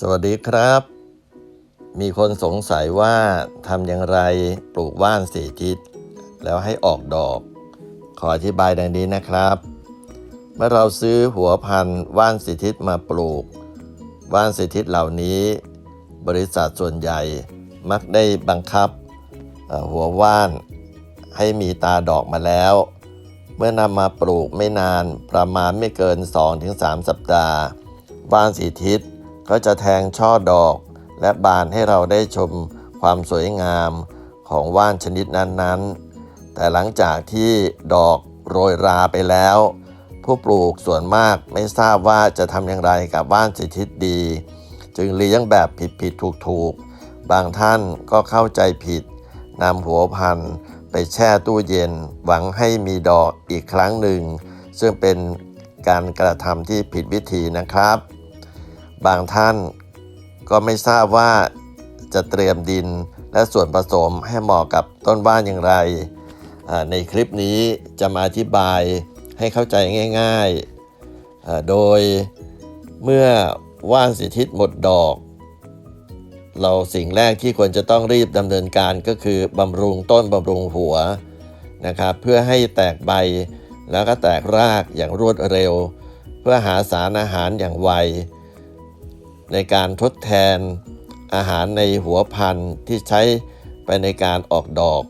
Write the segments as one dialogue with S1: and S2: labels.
S1: สวัสดีครับ มีคนสงสัยว่าทำอย่างไรปลูกว่านสีทิศแล้วให้ออกดอก ขออธิบายดังนี้นะครับ เมื่อเราซื้อหัวพันธุ์ว่านสีทิศมาปลูก ว่านสีทิศเหล่านี้ บริษัทส่วนใหญ่มักได้บังคับหัวว่านให้มีตาดอกมาแล้ว เมื่อนำมาปลูกไม่นานประมาณไม่เกิน 2-3 สัปดาห์ ว่านสีทิศ ก็จะแทงช่อดอก และบานให้เราได้ชมความสวยงามของว่านชนิดนั้นๆ แต่หลังจากที่ดอกโรยราไปแล้ว ผู้ปลูกส่วนมากไม่ทราบว่าจะทำอย่างไรกับว่านสีทิศดี จึงเลี้ยงแบบผิดๆถูกๆ บางท่านก็เข้าใจผิดนำหัวพันธุ์ไปแช่ตู้เย็นหวังให้มีดอกอีกครั้งหนึ่ง ซึ่งเป็นการกระทำที่ผิดวิธีนะครับ บางท่านก็ไม่ทราบว่าจะเตรียมดินและส่วนผสมให้เหมาะกับต้นว่านอย่างไร ในคลิปนี้จะมาอธิบายให้เข้าใจง่ายๆ โดยเมื่อว่านสีทิศหมดดอก เราสิ่งแรกที่ควรจะต้องรีบดำเนินการก็คือบำรุงต้นบำรุงหัวนะครับเพื่อให้แตกใบแล้วก็แตกรากอย่างรวดเร็ว เพื่อหาสารอาหารอย่างไว ในการทดแทนอาหารในหัวพันธุ์ที่ใช้ไปในการออกดอก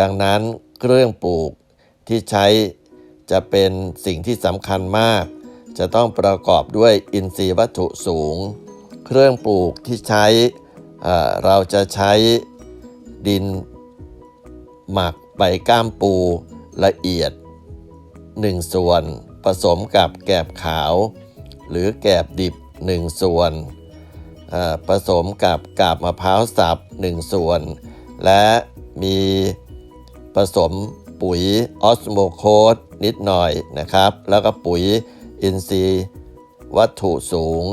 S1: ดังนั้นเครื่องปลูกที่ใช้จะเป็นสิ่งที่สำคัญมาก จะต้องประกอบด้วยอินทรีย์วัตถุสูง เครื่องปลูกที่ใช้เเราจะใช้ดินหมักใบก้ามปูละเอียด 1 ส่วนผสมกับแกบขาว หรือแกบดิบ 1 ส่วนผสมกับกาบมะพร้าวสับ1 ส่วน และมีผสมปุ๋ยออสโมโคสนิดหน่อยนะครับ แล้วก็ปุ๋ยอินทรีย์วัตถุสูง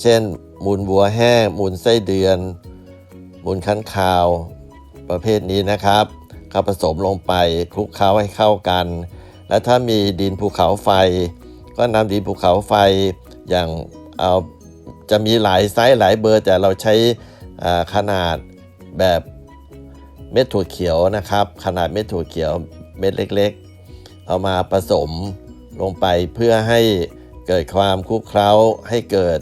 S1: เช่น มูลวัวแห้ง มูลไส้เดือน มูลค้างคาว ประเภทนี้นะครับก็ผสมลงไปคลุกเคล้าให้เข้ากัน และถ้ามีดินภูเขาไฟ ก็นำดินภูเขาไฟอย่างเอาจะมีหลายไซส์หลายเบอร์ แต่เราใช้ขนาดแบบเม็ดถั่วเขียวนะครับ ขนาดเม็ดถั่วเขียวเม็ดเล็กๆ เอามาผสมลงไปเพื่อให้เกิดความคลุกเคล้าให้เกิด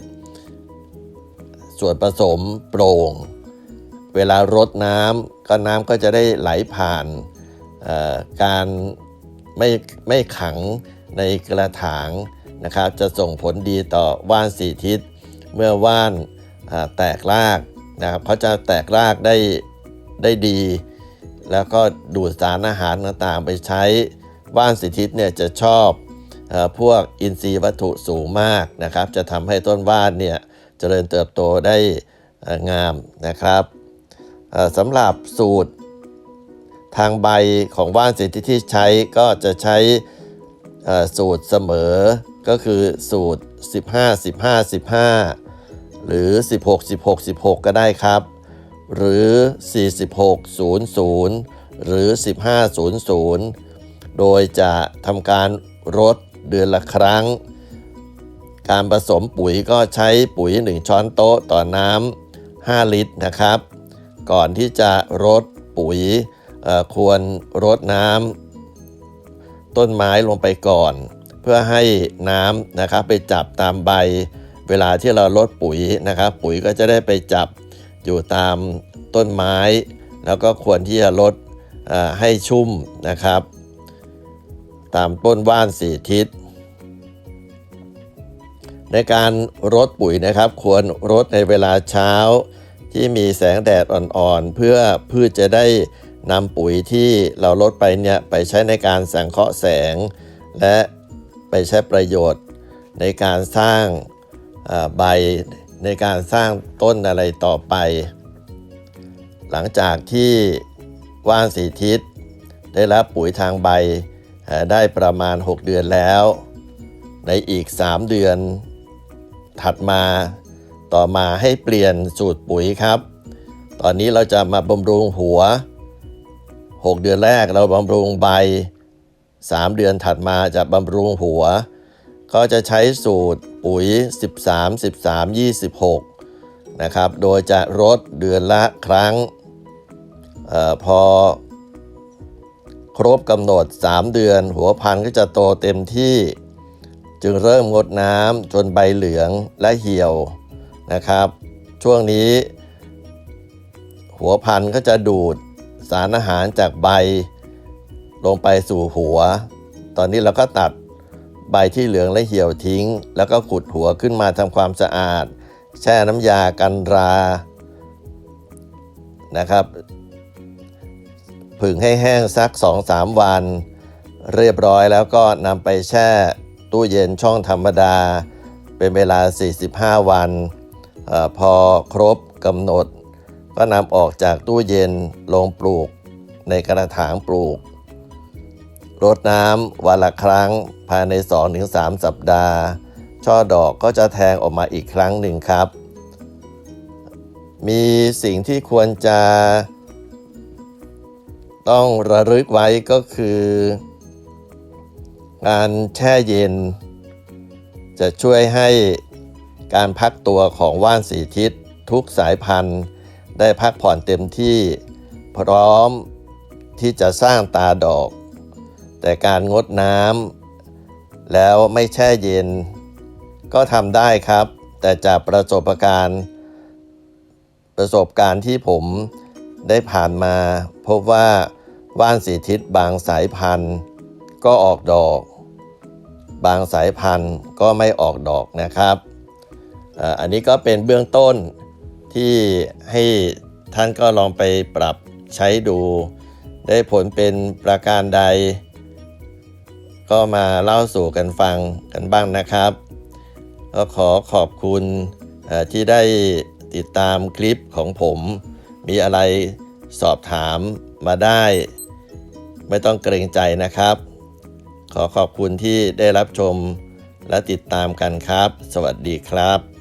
S1: ส่วนผสมโปร่ง เวลารดน้ำก็น้ำก็จะได้ไหลผ่านการไม่ไม่ขัง ในกระถางนะครับ จะส่งผลดีต่อว่านสีทิศ เมื่อว่านแตกรากนะครับเขาจะแตกรากได้ได้ดี แล้วก็ดูดสารอาหารต่างๆ ไปใช้ว่านสีทิศเนี่ยจะชอบพวกอินทรีย์วัตถุสูงมากนะครับ จะทำให้ต้นว่านเนี่ยเจริญเติบโตได้งามนะครับสำหรับสูตรทางใบของว่านสีทิศที่ใช้ก็จะใช้ สูตรเสมอ ก็คือสูตร 15 15 15 หรือ 16 16 16 ก็ได้ครับ หรือ 46 00 หรือ 15 00 โดยจะทำการรดเดือนละครั้ง การผสมปุ๋ยก็ใช้ปุ๋ย 1 ช้อนโต๊ะต่อน้ำ5 ลิตรนะครับ ก่อนที่จะรดปุ๋ยควรรดน้ำ ต้นไม้ลงไปก่อน เพื่อให้น้ำนะครับไปจับตามใบ เวลาที่เราลดปุ๋ยนะครับ ปุ๋ยก็จะได้ไปจับอยู่ตามต้นไม้ แล้วก็ควรที่จะลดให้ชุ่มนะครับ ตามต้นว่านสีทิศ ในการรดปุ๋ยนะครับ ควรรดในเวลาเช้าที่มีแสงแดดอ่อนๆ เพื่อพืชจะได้ นำปุ๋ยที่เราลดไปเนี่ยไปใช้ในการสังเคราะห์แสง และไปใช้ประโยชน์ในการสร้างใบในการสร้างต้นอะไรต่อไป หลังจากที่ว่านสีทิศได้รับปุ๋ยทางใบได้ประมาณ 6 เดือนแล้ว ในอีก 3 เดือนถัดมาต่อมาให้เปลี่ยนสูตรปุ๋ยครับ ตอนนี้เราจะมาบำรุงหัว 6 เดือนแรกเราบำรุงใบ 3 เดือนถัดมาจะบำรุงหัว ก็จะใช้สูตรปุ๋ย 13 13 26 นะครับ โดยจะรดเดือนละครั้งเออพอครบกำหนด 3 เดือน หัวพันธุ์ก็จะโตเต็มที่ จึงเริ่มงดน้ำจนใบเหลืองและเหี่ยวนะครับ ช่วงนี้ หัวพันธุ์ก็จะดูด สารอาหารจากใบลงไปสู่หัว ตอนนี้เราก็ตัดใบที่เหลืองและเหี่ยวทิ้ง แล้วก็ขุดหัวขึ้นมาทำความสะอาด แช่น้ำยากันรานะครับผึ่งให้แห้งสัก 2-3 วัน เรียบร้อยแล้วก็นำไปแช่ตู้เย็นช่องธรรมดา เป็นเวลา 45 วันออพอครบกำหนด ก็นำออกจากตู้เย็นลงปลูก ในกระถางปลูกรดน้ำวันละครั้งภายใน 2-3 สัปดาห์ ช่อดอกก็จะแทงออกมาอีกครั้งหนึ่งครับ มีสิ่งที่ควรจะ ต้องระลึกไว้ก็คือ การแช่เย็น จะช่วยให้การพักตัวของว่านสีทิศทุกสายพันธุ์ ได้พักผ่อนเต็มที่พร้อมที่จะสร้างตาดอก แต่การงดน้ำแล้วไม่แช่เย็น ก็ทำได้ครับ แต่จากประสบการณ์ประสบการณ์ที่ผมได้ผ่านมา พบว่าว่านสีทิศบางสายพันธุ์ ก็ออกดอก บางสายพันธุ์ก็ไม่ออกดอกนะครับ อันนี้ก็เป็นเบื้องต้น ที่ให้ท่านก็ลองไปปรับใช้ดู ได้ผลเป็นประการใด ก็มาเล่าสู่กันฟังกันบ้างนะครับ ก็ขอขอบคุณที่ได้ติดตามคลิปของผม มีอะไรสอบถามมาได้ ไม่ต้องเกรงใจนะครับ ขอขอบคุณที่ได้รับชมและติดตามกันครับ สวัสดีครับ